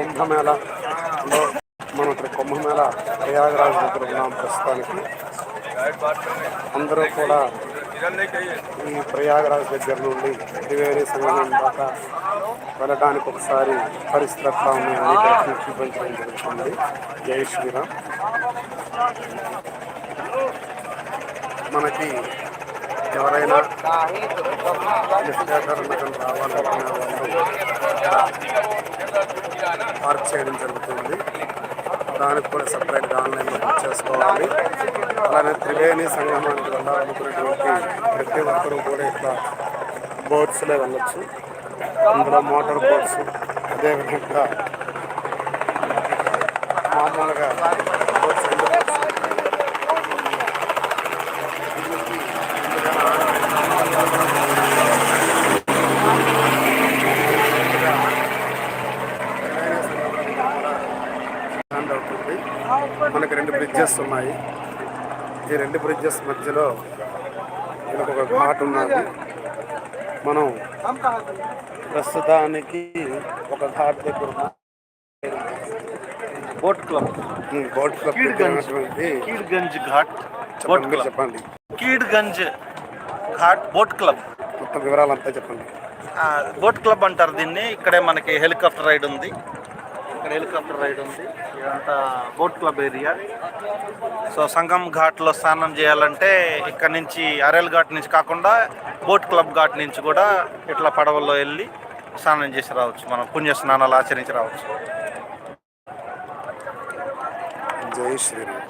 కుంభమేళలో మనం ఇక్కడ కుంభమేళ ప్రయాగరాజ్ దగ్గర ఉన్నాం ప్రస్తుతానికి. అందరూ కూడా ఈ ప్రయాగరాజ్ దగ్గర నుండి త్రివేణి సంగమం దాకా వెళ్ళడానికి ఒకసారి పరిస్థితి ఎట్లా ఉన్నాయని చూపించడం జరుగుతుంది. జై శ్రీరామ్. మనకి ఎవరైనా నిష్ఠాకరణకం రావాలనుకునే వాళ్ళు పార్క్ చేయడం జరుగుతుంది. దానికి కూడా సపరేట్గా ఆన్లైన్లో బుక్ చేసుకోవాలి. అలానే త్రివేణి సంగమానికి వెళ్ళాలనుకునేటువంటి ప్రతి ఒక్కరూ కూడా ఇట్లా బోట్స్లో వెళ్ళొచ్చు. అందులో మోటార్ బోట్స్ అదేవిధంగా మామూలుగా బోట్స్ రెండు బోట్స్ స్టాండ్ అవుతుంది మనకి రెండు బ్రిడ్జెస్ ఉన్నాయి. ఈ రెండు బ్రిడ్జెస్ మధ్యలో మనకు ఒక ఘాట్ ఉన్నది. మనం ప్రస్తుతానికి ఒక ఘాట్ దగ్గర. Boat club. Boat club Kydganj. Ghat. Boat చెప్పండి మీరు క్లబ్. చెప్పండి. Kydganj ghat boat club. మొత్తం వివరాలంతా చెప్పండి. బోట్ క్లబ్ అంటారు దీన్ని. ఇక్కడే మనకి హెలికాప్టర్ రైడ్ ఉంది. ఇక్కడ హెలికాప్టర్ రైడ్ ఉంది ఇదంతా boat club area so Sangam ఘాట్లో స్నానం చేయాలంటే ఇక్కడ నుంచి అరేల్ ఘాట్ నుంచి కాకుండా బోట్ క్లబ్ ఘాట్ నుంచి కూడా ఇట్లా పడవల్లో వెళ్ళి స్నానం చేసి రావచ్చు మనం పుణ్య స్నానాలు ఆచరించి రావచ్చు జై శ్రీరామ్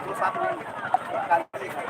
दो साथ में Gracias.